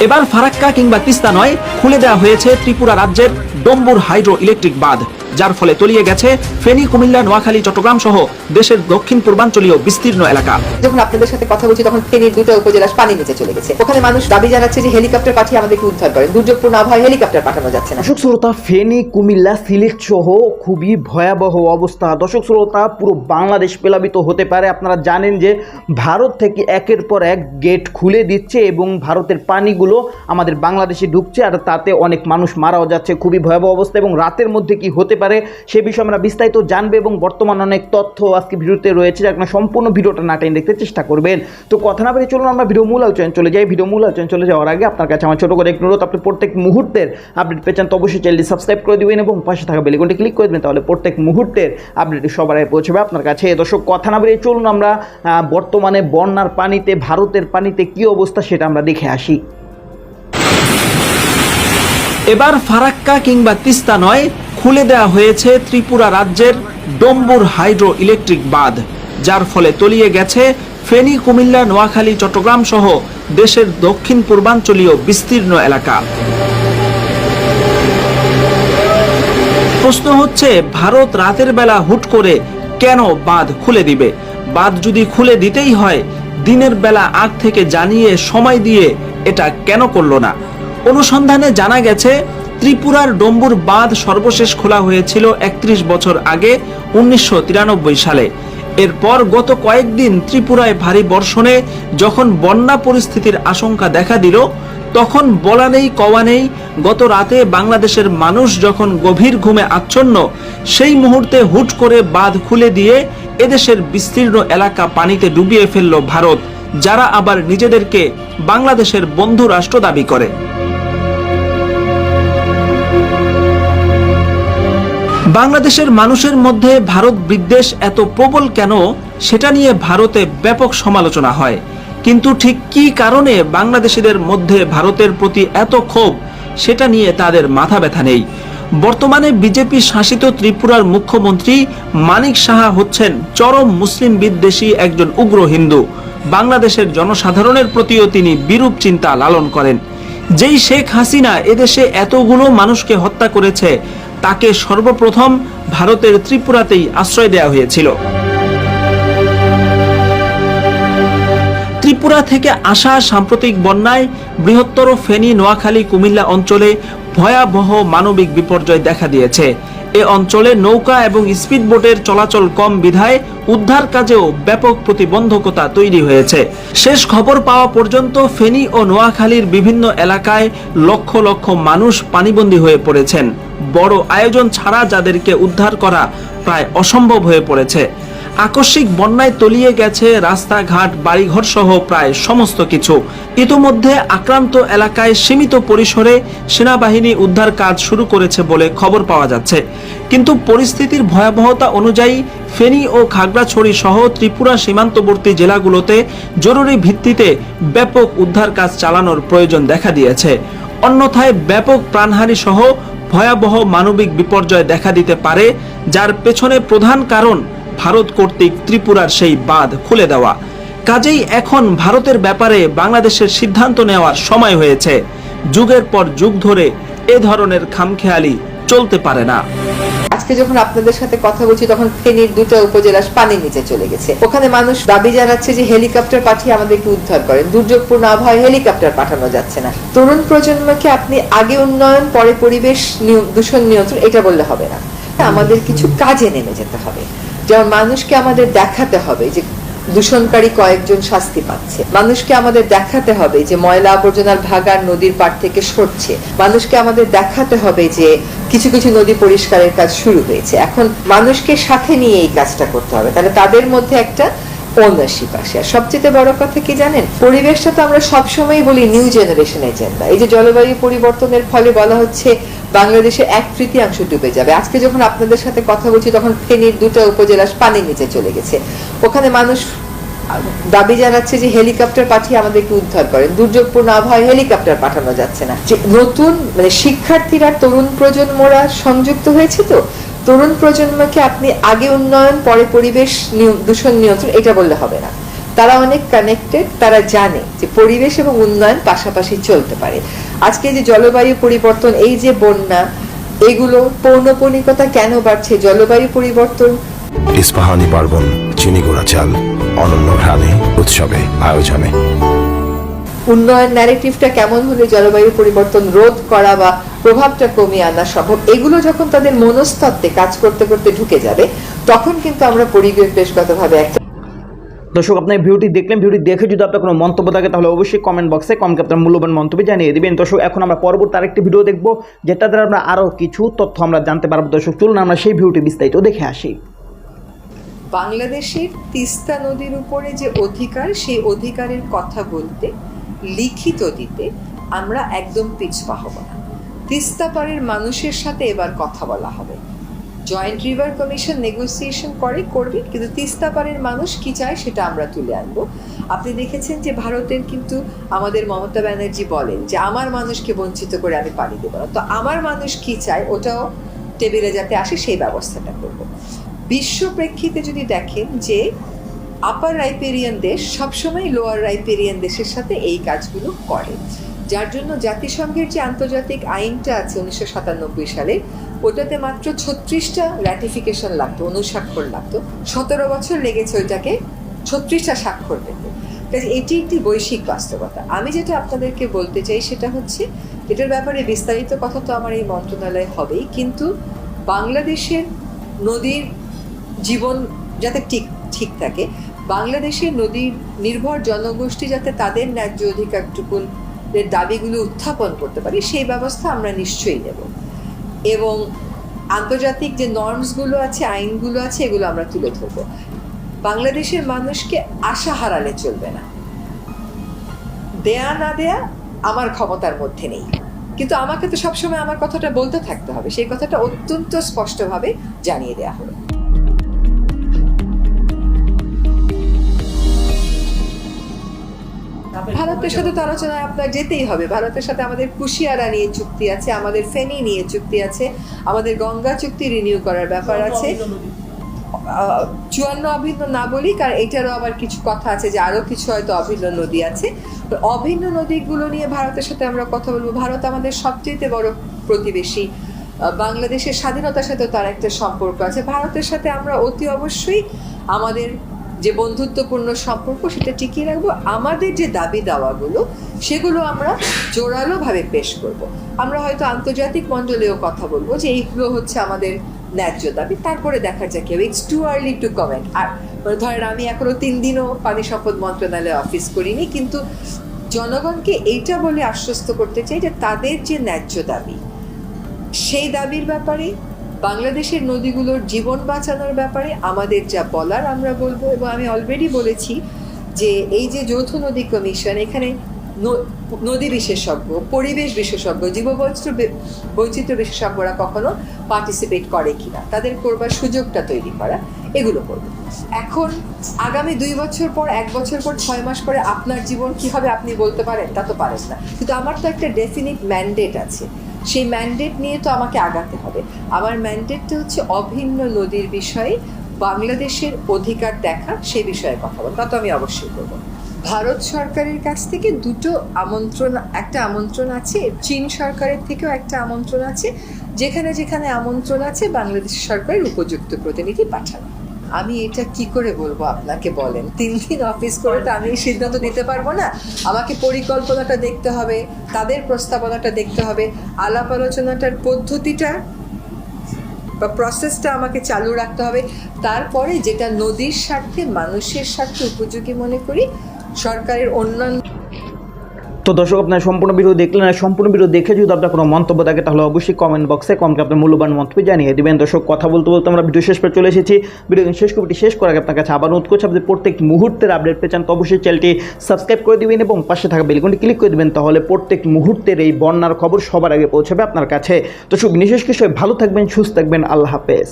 এবার ফারাক্কা কিংবা তিস্তা নয় খুলে দেওয়া হয়েছে ত্রিপুরা রাজ্যের ডম্বুর হাইড্রো ইলেকট্রিক বাঁধ যার ফলে তলিয়ে গেছে ফেনী কুমিল্লা নোয়াখালী চট্টগ্রাম সহ দেশের দক্ষিণ পূর্বাঞ্চলীয় বিস্তীর্ণ এলাকা। যখন আপনাদের সাথে কথা বলছি তখন ফেনীর দুটো উপজেলা পানি নিচে চলে গেছে। ওখানে মানুষ দাবি জানাচ্ছে যে হেলিকপ্টার পাঠিয়ে আমাদেরকে উদ্ধার করেন। দুর্যোগপূর্ণ আবহাওয়ায় হেলিকপ্টার পাঠানো যাচ্ছে না। দর্শক শ্রোতা ফেনী কুমিল্লা সিলেট সহ খুবই ভয়াবহ অবস্থা। দর্শক শ্রোতা পুরো বাংলাদেশ প্লাবিত হতে পারে। আপনারা জানেন যে ভারত থেকে একের পর এক গেট খুলে দিচ্ছে এবং ভারতের পানিগুলো আমাদের বাংলাদেশে ঢুকছে আর তাতে অনেক মানুষ মারাও যাচ্ছে, খুবই ভয়াবহ অবস্থা এবং রাতের মধ্যে কি হতে পারে সে বিষয়ে আমরা বিস্তারিত জানবে এবং বর্তমান অনেক তথ্য আজকে ভিডিওতে রয়েছে যার সম্পূর্ণ ভিডিওটা না টেনে দেখতে চেষ্টা করবেন। তো কথা না বলে চলুন আমরা ভিডিও মূল আলোচনা চলে যাই। ভিডিও মূল আলোচনা চলে যাওয়ার আগে আপনার কাছে আমার ছোটো করে একটু অনুরোধ, আপনি প্রত্যেক মুহূর্তের আপডেট পেয়েছেন তো অবশ্যই চ্যানেলটি সাবস্ক্রাইব করে দেবেন এবং পাশে থাকা বেলিকনটি ক্লিক করে দেবেন, তাহলে প্রত্যেক মুহূর্তের আপডেট সবার আগে পৌঁছবে আপনার কাছে। দর্শক, কথা না বেরিয়ে চলুন আমরা বর্তমানে বন্যার পানিতে, ভারতের পানিতে কী অবস্থা সেটা আমরা দেখে আসি। এবার ফারাক্কা কিংবা তিস্তা নয়, খুলে দেওয়া হয়েছে ত্রিপুরা রাজ্যের ডম্বুর হাইড্রো ইলেকট্রিক বাঁধ, যার ফলে তলিয়ে গেছে ফেনী, কুমিল্লা, নোয়াখালী, চট্টগ্রাম সহ দেশের দক্ষিণ পূর্বাঞ্চলীয় বিস্তীর্ণ এলাকা। প্রশ্ন হচ্ছে, ভারত রাতের বেলা হুট করে কেন বাঁধ খুলে দিবে? বাঁধ যদি খুলে দিতেই হয়, দিনের বেলা আগ থেকে জানিয়ে সময় দিয়ে এটা কেন করল না? অনুসন্ধানে জানা গেছে, ত্রিপুরার ডম্বুর বাঁধ সর্বশেষ খোলা হয়েছিল একত্রিশ বছর আগে, উনিশশো তিরানব্বই সালে। এরপর গত কয়েকদিন ত্রিপুরায় ভারী বর্ষণে যখন বন্যা পরিস্থিতির আশঙ্কা দেখা দিল, তখন বলা নেই, কওয়া নেই। গত রাতে বাংলাদেশের মানুষ যখন গভীর ঘুমে আচ্ছন্ন, সেই মুহূর্তে হুট করে বাঁধ খুলে দিয়ে এদেশের বিস্তীর্ণ এলাকা পানিতে ডুবিয়ে ফেলল ভারত, যারা আবার নিজেদেরকে বাংলাদেশের বন্ধু রাষ্ট্র দাবি করে। বাংলাদেশের মানুষের মধ্যে ভারত বিদ্বেষ এত প্রবল কেন? সেটা নিয়ে ভারতে ব্যাপক সমালোচনা হয়। কিন্তু ঠিক কি কারণে বাংলাদেশিদের মধ্যে ভারতের প্রতি এত ক্ষোভ? সেটা নিয়ে তাদের মাথা ব্যথা নেই। বর্তমানে বিজেপি শাসিত ত্রিপুরার মুখ্যমন্ত্রী মানিক সাহা হচ্ছেন চরম মুসলিম বিদ্বেষী একজন উগ্র হিন্দু। বাংলাদেশের জনসাধারণের প্রতিও তিনি বিরূপ চিন্তা লালন করেন। যেই শেখ হাসিনা এদেশে এতগুলো মানুষকে হত্যা করেছে তাকে সর্বপ্রথম ভারতের ত্রিপুরাতেই আশ্রয় দেওয়া হয়েছিল। ত্রিপুরা থেকে আসা সাম্প্রতিক বন্যায় বৃহত্তর ফেনী, নোয়াখালী, কুমিল্লা অঞ্চলে ভয়াবহ মানবিক বিপর্যয় দেখা দিয়েছে। এ অঞ্চলে নৌকা এবং স্পিড বোটের চলাচল কম বিধায় উদ্ধার কাজেও ব্যাপক প্রতিবন্ধকতা তৈরি হয়েছে। শেষ খবর পাওয়া পর্যন্ত ফেনী ও নোয়াখালীর বিভিন্ন এলাকায় লক্ষ লক্ষ মানুষ পানিবন্দী হয়ে পড়েছেন। বড় আয়োজন ছাড়া যাদেরকে উদ্ধার করা প্রায় অসম্ভব হয়ে পড়েছে। আকস্মিক বন্যায় তলিয়ে গেছে রাস্তাঘাট বাড়িঘর সহ প্রায় সমস্ত কিছু। ইতোমধ্যে আক্রান্ত এলাকায় সীমিত পরিসরে সেনাবাহিনী উদ্ধার কাজ শুরু করেছে বলে খবর পাওয়া যাচ্ছে। কিন্তু পরিস্থিতির ভয়াবহতা অনুযায়ী ফেনী ও খাগড়াছড়ি সহ ত্রিপুরা সীমান্তবর্তী জেলাগুলোতে জরুরি ভিত্তিতে ব্যাপক উদ্ধার কাজ চালানোর প্রয়োজন দেখা দিয়েছে। অন্যথায় ব্যাপক প্রাণহানি সহ ভয়াবহ মানবিক বিপর্যয় দেখা দিতে পারে, যার পেছনে প্রধান কারণ ভারত কর্তৃক ত্রিপুরার সেই বাঁধ খুলে দেওয়া। কাজেই এখন ভারতের ব্যাপারে বাংলাদেশের সিদ্ধান্ত নেওয়ার সময় হয়েছে। যুগের পর যুগ ধরে এ ধরনের খামখেয়ালি চলতে পারে না। আজকে যখন আপনাদের সাথে কথা বলছি, তখন ফেনীর দুটো উপজেলা পানির নিচে চলে গেছে। ওখানে মানুষ দাবি জানাচ্ছে যে হেলিকপ্টার পাঠিয়ে আমাদেরকে উদ্ধার করেন। দুর্যোগপূর্ণ আবহাওয়ায় হেলিকপ্টার পাঠানো যাচ্ছে না। তরুণ প্রজন্মকে আপনি আগে উন্নয়ন, পরে পরিবেশ দূষণ নিয়ন্ত্রণ, এটা বললে হবে না। আমাদের কিছু কাজে নেমে যেতে হবে। যেমন মানুষকে আমাদের দেখাতে হবে যে দূষণকারী কয়েকজন শাস্তি পাচ্ছে। মানুষকে আমাদের দেখাতে হবে যে ময়লা আবর্জনার ভাগার নদীর পাড় থেকে সরছে। মানুষকে আমাদের দেখাতে হবে যে কিছু কিছু নদী পরিষ্কারের কাজ শুরু হয়েছে। এখন মানুষকে সাথে নিয়ে এই কাজটা করতে হবে। তাহলে তাদের মধ্যে একটা ওনারশিপ আসে। আর সবচেয়ে বড় কথা কি জানেন? পরিবেশটা তো আমরা সবসময় বলি নিউ জেনারেশন এজেন্ডা এই যে জলবায়ু পরিবর্তনের ফলে বলা হচ্ছে বাংলাদেশের এক তৃতীয়াংশ ডুবে যাবে। আজকে যখন আপনাদের সাথে কথা বলছি, তখন ফেনীর দুটো উপজেলা পানির নিচে চলে গেছে। ওখানে মানুষ দাবি জানাচ্ছে যে হেলিকপ্টার পাঠিয়ে আমাদেরকে উদ্ধার করেন। দুর্যোগপূর্ণ আবহাওয়ায় হেলিকপ্টার পাঠানো যাচ্ছে না। যে নতুন মানে শিক্ষার্থীরা, তরুণ প্রজন্মরা সংযুক্ত হয়েছে তো, তরুণ প্রজন্মকে আপনি আগে উন্নয়ন, পরে পরিবেশ দূষণ নিয়ন্ত্রণ, এটা বললে হবে না। তারা অনেক কানেক্টেড তারা জানে যে পরিবেশ এবং উন্নয়ন পাশাপাশি চলতে পারে। আজকে যে জলবায়ু পরিবর্তন এই যে বন্যা এগুলো পৌনপনিকতা কেন বাড়ছে? জলবায়ু পরিবর্তন? ইস্পাহানি পার্বণ চিনি গুঁড়া চাল অনন্য ঘ্রাণে উৎসবে আয়োজনে। উন্নয়ন ন্যারেটিভটা কেমন হলে জলবায়ু পরিবর্তন রোধ করা বা প্রভাবটা কমিয়ে আনা সম্ভব? এগুলো যখন তাদের মনস্তত্ত্বে কাজ করতে করতে ঢুকে যাবে তখন কিন্তু আমরা পরিবেশগতভাবে একটা দর্শক, আপনার ভিডিওটি দেখলেন, ভিডিওটি দেখে যদি আপনার কোনো মন্তব্য থাকে, তাহলে অবশ্যই কমেন্ট বক্সে কমেন্ট আপনার মূল্যবান মন্তব্য জানিয়ে দেবেন। দর্শক, এখন আমরা পরবর্তী আরেকটি ভিডিও দেখব যেটা দ্বারা আমরা আরও কিছু তথ্য আমরা জানতে পারব। দর্শক, চলুন আমরা সেই ভিডিওটি বিস্তারিত দেখে আসি। বাংলাদেশের তিস্তা নদীর উপরে যে অধিকার, সেই অধিকারের কথা বলতে, লিখিত দিতে আমরা একদম পিছপা হব না। তিস্তা পাড়ের মানুষের সাথে এবার কথা বলা হবে। জয়েন্ট রিভার কমিশন নেগোসিয়েশন করে, করবে, কিন্তু তিস্তা পাড়ের মানুষ কি চায় সেটা আমরা তুলে আনব। আপনি দেখেছেন যে ভারতের কিন্তু আমাদের মমতা ব্যানার্জি বলেন যে, আমার মানুষকে বঞ্চিত করে আমি পানি দেবো না। তো আমার মানুষ কি চায় ওটাও টেবিলে যাতে আসে, সেই ব্যবস্থাটা করব। বিশ্ব প্রেক্ষিতে যদি দেখেন যে আপার রাইপেরিয়ান দেশ সবসময় লোয়ার রাইপেরিয়ান দেশের সাথে এই কাজগুলো করে। যার জন্য জাতিসংঘের যে আন্তর্জাতিক আইনটা আছে উনিশশো সাতানব্বই সালে, ওটাতে মাত্র ছত্রিশটা র্যাটিফিকেশন লাগতো অনুস্বাক্ষর লাগতো। সতেরো বছর লেগেছে ওইটাকে, ছত্রিশটা স্বাক্ষর পেতে। কাজে এটি একটি বৈশ্বিক বাস্তবতা। আমি যেটা আপনাদেরকে বলতে চাই সেটা হচ্ছে, এটার ব্যাপারে বিস্তারিত কথা তো আমার এই মন্ত্রণালয়ে হবেই, কিন্তু বাংলাদেশের নদীর জীবন যাতে ঠিক ঠিক থাকে, বাংলাদেশের নদীর নির্ভর জনগোষ্ঠী যাতে তাদের ন্যায্য অধিকারটুকুন দাবিগুলো উত্থাপন করতে পারি, সেই ব্যবস্থা আমরা নিশ্চয়ই নেব। এবং আন্তর্জাতিক যে নর্মসগুলো আছে, আইনগুলো আছে, এগুলো আমরা তুলে ধরবো। বাংলাদেশের মানুষকে আশা হারালে চলবে না। দেয়া না দেয়া আমার ক্ষমতার মধ্যে নেই। কিন্তু আমাকে তো সবসময় আমার কথাটা বলতে থাকতে হবে। সেই কথাটা অত্যন্ত স্পষ্টভাবে জানিয়ে দেওয়া হলো। ভারতের সাথে তো আলোচনায় আপনার যেতেই হবে। ভারতের সাথে আমাদের কুশিয়ারা নিয়ে চুক্তি আছে আমাদের ফেনী নিয়ে চুক্তি আছে আমাদের গঙ্গা চুক্তি রিনিউ করার ব্যাপার আছে। চুয়ান্ন অভিন্ন না বলি কারণ এটারও আবার কিছু কথা আছে যে আরও কিছু হয়তো অভিন্ন নদী আছে। অভিন্ন নদীগুলো নিয়ে ভারতের সাথে আমরা কথা বলব। ভারত আমাদের সবচেয়ে বড় প্রতিবেশী। বাংলাদেশের স্বাধীনতার সাথে তার একটা সম্পর্ক আছে। ভারতের সাথে আমরা অতি অবশ্যই আমাদের যে বন্ধুত্বপূর্ণ সম্পর্ক সেটা টিকিয়ে রাখব। আমাদের যে দাবি দাওয়াগুলো, সেগুলো আমরা জোরালোভাবে পেশ করব। আমরা হয়তো আন্তর্জাতিক মণ্ডলেও কথা বলব যে এইগুলো হচ্ছে আমাদের ন্যায্য দাবি। তারপরে দেখা যাক কেউ it's too early to comment আর মানে ধরেন আমি এখনও তিন দিনও পানি সম্পদ মন্ত্রণালয়ে অফিস করিনি, কিন্তু জনগণকে এইটা বলে আশ্বস্ত করতে চাই যে তাদের যে ন্যায্য দাবি, সেই দাবির ব্যাপারে বাংলাদেশের নদীগুলোর জীবন বাঁচানোর ব্যাপারে আমাদের যা বলার আমরা বলব এবং আমি অলরেডি বলেছি যে এই যে যৌথ নদী কমিশন এখানে নদী বিশেষজ্ঞ, পরিবেশ বিশেষজ্ঞ, জীববৈচিত্র্য বে- বৈচিত্র্য বিশেষজ্ঞরা কখনো পার্টিসিপেট করে কিনা, তাদের করবার সুযোগটা তৈরি করা, এগুলো করবে। এখন আগামী দুই বছর পর, এক বছর পর, ছয় মাস পরে আপনার জীবন কি হবে আপনি বলতে পারেন? তা তো পারেন না। কিন্তু আমার তো একটা ডেফিনিট ম্যান্ডেট আছে। সেই ম্যান্ডেট নিয়ে তো আমাকে আগাতে হবে। আমার ম্যান্ডেটটা হচ্ছে অভিন্ন নদীর বিষয়ে বাংলাদেশের অধিকার দেখা, সে বিষয়ে কথা বল। তা তো আমি অবশ্যই করব। ভারত সরকারের কাছ থেকে দুটো আমন্ত্রণ, একটা আমন্ত্রণ আছে, চীন সরকারের থেকেও একটা আমন্ত্রণ আছে, যেখানে যেখানে আমন্ত্রণ আছে, বাংলাদেশ সরকারের উপযুক্ত প্রতিনিধি পাঠানো। আমি এটা কি করে বলব আপনাকে বলেন? তিন দিন অফিস করে তো আমি সিদ্ধান্ত নিতে পারব না। আমাকে পরিকল্পনাটা দেখতে হবে, তাদের প্রস্তাবনাটা দেখতে হবে, আলাপ আলোচনাটার পদ্ধতিটা বা প্রসেসটা আমাকে চালু রাখতে হবে। তারপরে যেটা নদীর স্বার্থে, মানুষের স্বার্থে উপযোগী মনে করি, সরকারের অন্যান্য তো দর্শক, আপনার সম্পূর্ণ ভিডিও দেখলেন আর সম্পূর্ণ ভিডিও দেখে যদি আপনার কোনো মন্তব্য থাকে, তাহলে অবশ্যই কমেন্ট বক্সে কমকে আপনার মূল্যবান মন্তব্য জানিয়ে দেবেন। দর্শক, কথা বলতে বলতে আমরা ভিডিও শেষ করে চলে এসেছি। ভিডিও শেষ কপিটি শেষ করার আগে আপনার কাছে আবার অনুরোধ করছি, আপনি প্রত্যেক মুহূর্তের আপডেট পেয়ে চান তো অবশ্যই চ্যানেলটি সাবস্ক্রাইব করে দিবেন এবং পাশে থাকা বেলকনটি ক্লিক করে দিবেন, তাহলে প্রত্যেক মুহূর্তের এই বন্যার খবর সবার আগে পৌঁছাবে আপনার কাছে। তো সব বিশেষ কিছু ভালো থাকবেন, সুস্থ থাকবেন, আল্লাহ হাফেজ।